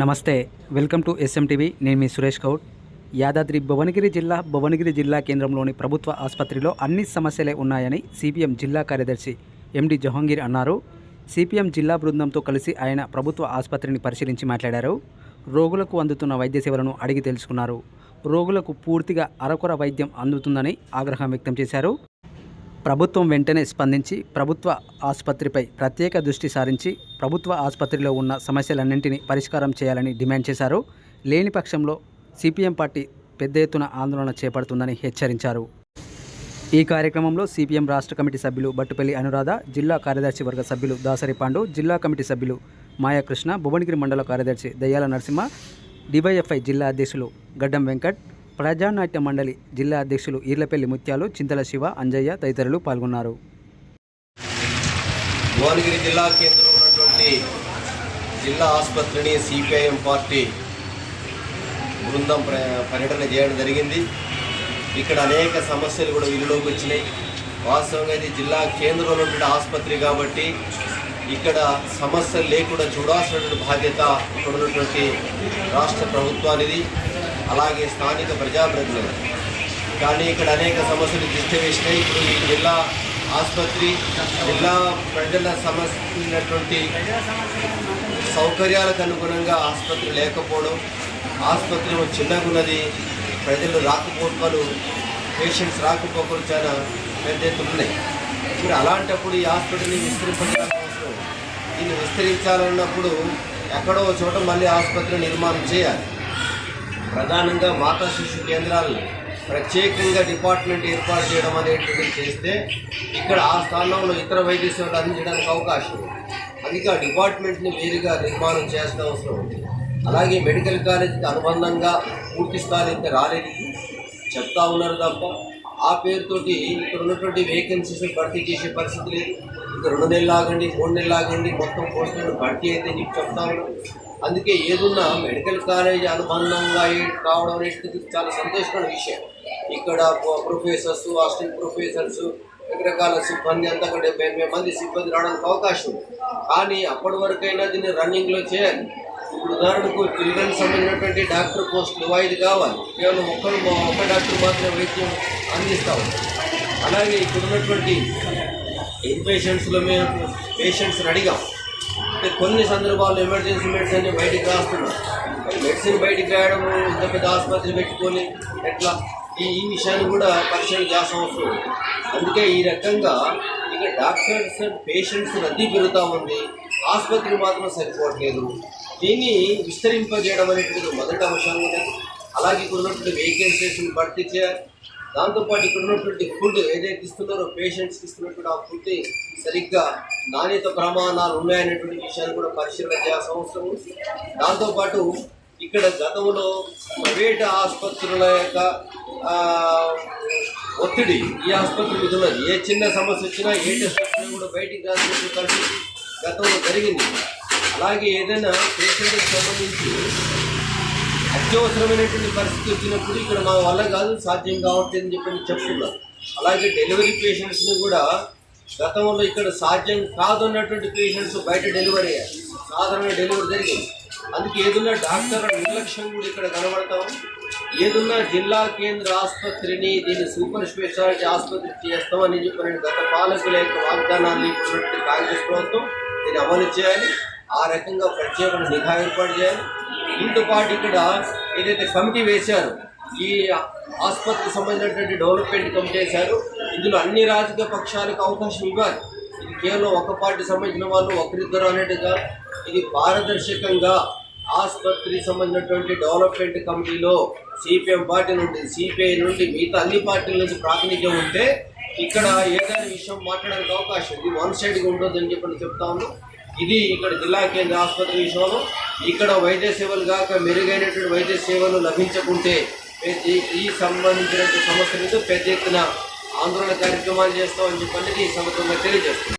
నమస్తే welcome to ఎస్ఎంటీవీ. నేను మీ సురేష్ గౌడ్. యాదాద్రి భువనగిరి జిల్లా భువనగిరి జిల్లా కేంద్రంలోని ప్రభుత్వ ఆసుపత్రిలో అన్ని సమస్యలే ఉన్నాయని సిపిఎం జిల్లా కార్యదర్శి ఎండి జహంగీర్ అన్నారు. సిపిఎం జిల్లా బృందంతో కలిసి ఆయన ప్రభుత్వ ఆసుపత్రిని పరిశీలించి మాట్లాడారు. రోగులకు అందుతున్న వైద్య సేవలను అడిగి తెలుసుకున్నారు. రోగులకు పూర్తిగా అరకొర వైద్యం అందుతుందని ఆగ్రహం వ్యక్తం చేశారు. ప్రభుత్వం వెంటనే స్పందించి ప్రభుత్వ ఆసుపత్రిపై ప్రత్యేక దృష్టి సారించి ప్రభుత్వ ఆసుపత్రిలో ఉన్న సమస్యలన్నింటినీ పరిష్కారం చేయాలని డిమాండ్ చేశారు. లేని పక్షంలో సిపిఎం పార్టీ పెద్ద ఎత్తున ఆందోళన చేపడుతుందని హెచ్చరించారు. ఈ కార్యక్రమంలో సిపిఎం రాష్ట్ర కమిటీ సభ్యులు బట్టుపల్లి అనురాధ జిల్లా కార్యదర్శి వర్గ సభ్యులు దాసరి పాండు జిల్లా కమిటీ సభ్యులు మాయాకృష్ణ భువనగిరి మండల కార్యదర్శి దయ్యాల నరసింహ డివైఎఫ్ఐ జిల్లా అధ్యక్షులు గడ్డం వెంకట్ ప్రజానాట్య మండలి జిల్లా అధ్యక్షులు ఈర్లపల్లి ముత్యాలు చింతల శివ అంజయ్య తదితరులు పాల్గొన్నారు. భువనగిరి జిల్లా కేంద్రంలో ఉన్నటువంటి జిల్లా ఆసుపత్రిని సిపిఐఎం పార్టీ బృందం ప్ర పర్యటన చేయడం జరిగింది. ఇక్కడ అనేక సమస్యలు కూడా వీళ్ళలోకి వచ్చినాయి. వాస్తవంగా ఇది జిల్లా కేంద్రంలో ఉన్నటువంటి ఆసుపత్రి కాబట్టి ఇక్కడ సమస్యలు లేకుండా చూడాల్సినటువంటి బాధ్యత ఇక్కడ ఉన్నటువంటి రాష్ట్ర ప్రభుత్వానిది. అలాగే స్థానిక ప్రజాప్రతినిధులు. కానీ ఇక్కడ అనేక సమస్యలు దృష్టి వేసినాయి ఇప్పుడు ఈ జిల్లా ఆసుపత్రి జిల్లా ప్రజల సమస్యటువంటి సౌకర్యాలకు అనుగుణంగా ఆసుపత్రి లేకపోవడం ఆసుపత్రి చిన్నగున్నది ప్రజలు రాకపోకలు పేషెంట్స్ రాకపోకలు చాలా పెద్ద ఎత్తున ఉన్నాయి. మరి అలాంటప్పుడు ఈ హాస్పిటల్ని విస్తరించాల్సిన అవసరం. దీన్ని విస్తరించాలన్నప్పుడు ఎక్కడో ఒక చోట మళ్ళీ ఆసుపత్రి నిర్మాణం చేయాలి. ప్రధానంగా మాతా శిశు కేంద్రాలను ప్రత్యేకంగా డిపార్ట్మెంట్ ఏర్పాటు చేయడం అనేటువంటిది చేస్తే ఇక్కడ ఆ స్థానంలో ఇతర వైద్య సేవలు అందించడానికి అవకాశం ఉంది. అందుకే ఆ డిపార్ట్మెంట్ని వేరుగా నిర్మాణం చేయాల్సిన అవసరం ఉంది. అలాగే మెడికల్ కాలేజీకి అనుబంధంగా పూర్తి స్థాయి ఇంకా రాలేదు చెప్తా ఉన్నారు తప్ప ఆ పేరుతోటి ఇక్కడ ఉన్నటువంటి వేకెన్సీస్ భర్తీ చేసే పరిస్థితి లేదు. ఇంకా రెండు నెలలు ఆగండి మూడు నెలలు ఆగండి మొత్తం పోస్టులను భర్తీ అయితే నీకు చెప్తా ఉన్నారు. అందుకే ఏదున్నా మెడికల్ కాలేజ్ అనుబంధంగా కావడం అనేది చాలా సంతోషమైన విషయం. ఇక్కడ ప్రొఫెసర్స్ అసిస్టెంట్ ప్రొఫెసర్స్ రకరకాల సిబ్బంది అంతా ఒక డెబ్బై ఎనిమిది మంది సిబ్బంది రావడానికి అవకాశం ఉంది. కానీ అప్పటి వరకైనా దీన్ని రన్నింగ్లో చేయాలి. ఇప్పుడు ఉదాహరణకు చిల్డ్రన్ సంబంధించినటువంటి డాక్టర్ పోస్టులు ఐదు కావాలి. కేవలం ఒక్కరు ఒక్క డాక్టర్ మాత్రమే వైద్యం అందిస్తాం అలాగే ఇక్కడ ఉన్నటువంటి ఇన్పేషెంట్స్లో మేము పేషెంట్స్ని అడిగాం. కొన్ని సందర్భాల్లో ఎమర్జెన్సీ మెడిసిన్ బయటికి రాస్తున్నాం మెడిసిన్ బయటికి రాయడం ఇంత పెద్ద ఆసుపత్రి పెట్టుకొని ఎట్లా? ఈ ఈ విషయాన్ని కూడా పరిశీలన చేయాల్సిన అవసరం ఉంది. అందుకే ఈ రకంగా ఇక డాక్టర్స్ పేషెంట్స్ రద్దీ పెరుగుతూ ఉంది. ఆసుపత్రి మాత్రం సరిపోవట్లేదు. దీన్ని విస్తరింపజేయడం అనేటువంటి మొదటి అంశంగా అలాగే ఇక్కడ ఉన్నటువంటి వేకెన్సీస్ని భర్తీ చేయాలి. దాంతోపాటు ఇక్కడ ఉన్నటువంటి ఫుడ్ ఏదైతే ఇస్తున్నారో పేషెంట్స్కి ఇస్తున్నటువంటి ఆ ఫుడ్ సరిగ్గా నాణ్యత ప్రమాణాలు ఉన్నాయనేటువంటి విషయాన్ని కూడా పరిశీలన చేయాల్సిన అవసరం ఉంది. దాంతోపాటు ఇక్కడ గతంలో ప్రైవేట్ ఆసుపత్రుల యొక్క ఒత్తిడి ఈ ఆసుపత్రి మీద ఉన్నది ఏ చిన్న సమస్య వచ్చినా ఏ టెస్ట్ వచ్చినా కూడా బయటికి రాసినటువంటి పరిస్థితి గతంలో జరిగింది. అలాగే ఏదైనా పేషెంట్కి సంబంధించి అత్యవసరమైనటువంటి పరిస్థితి వచ్చినప్పుడు ఇక్కడ మా వల్ల కాదు సాధ్యం కావట్లేదు అని చెప్పి చెప్తున్నారు. అలాగే డెలివరీ పేషెంట్స్ని కూడా గతంలో ఇక్కడ సాధ్యం కాదు అన్నటువంటి పేషెంట్స్ బయట డెలివరీ అయ్యారు సాధారణ డెలివరీ జరిగింది. అందుకే ఏదున్నా డాక్టర్ నిర్లక్ష్యం కూడా ఇక్కడ కనబడతాం ఏదున్నా జిల్లా కేంద్ర ఆసుపత్రిని దీన్ని సూపర్ స్పెషాలిటీ ఆసుపత్రి చేస్తామని చెప్పిన గత పాలకుల యొక్క వాగ్దానాన్ని ఇచ్చినటువంటి కాంగ్రెస్ ప్రభుత్వం దీన్ని అమలు చేయాలి. ఆ రకంగా ప్రత్యేకమైన నిఘా ఏర్పాటు చేయాలి. దీంతో పాటు ఇక్కడ ఏదైతే కమిటీ వేశారు ఈ ఆసుపత్రికి సంబంధించినటువంటి డెవలప్మెంట్ కమిటీ వేశారు ఇందులో అన్ని రాజకీయ పక్షాలకు అవకాశం ఇవ్వాలి. ఇది కేవలం ఒక పార్టీ సంబంధించిన వాళ్ళు ఒకరిద్దరు అనేట్టుగా ఇది పారదర్శకంగా ఆసుపత్రికి సంబంధించినటువంటి డెవలప్మెంట్ కమిటీలో సిపిఎం పార్టీ నుండి సిపిఐ నుండి మిగతా అన్ని పార్టీల నుంచి ప్రాతినిధ్యం ఉంటే ఇక్కడ ఏదైనా విషయం మాట్లాడడానికి అవకాశం ఇది వన్ సైడ్గా ఉండొద్దని చెప్పని చెప్తా ఉన్నాం ఇది ఇక్కడ జిల్లా కేంద్ర ఆసుపత్రి విషయంలో ఇక్కడ వైద్య సేవలు కాక మెరుగైనటువంటి వైద్య సేవలు లభించకుంటే ఈ- సంబంధించిన సంబంధించినటువంటి సమస్య మీద పెద్ద ఎత్తున ఆందోళన కార్యక్రమాలు చేస్తామని చెప్పి ఈ సందర్భంగా తెలియజేస్తుంది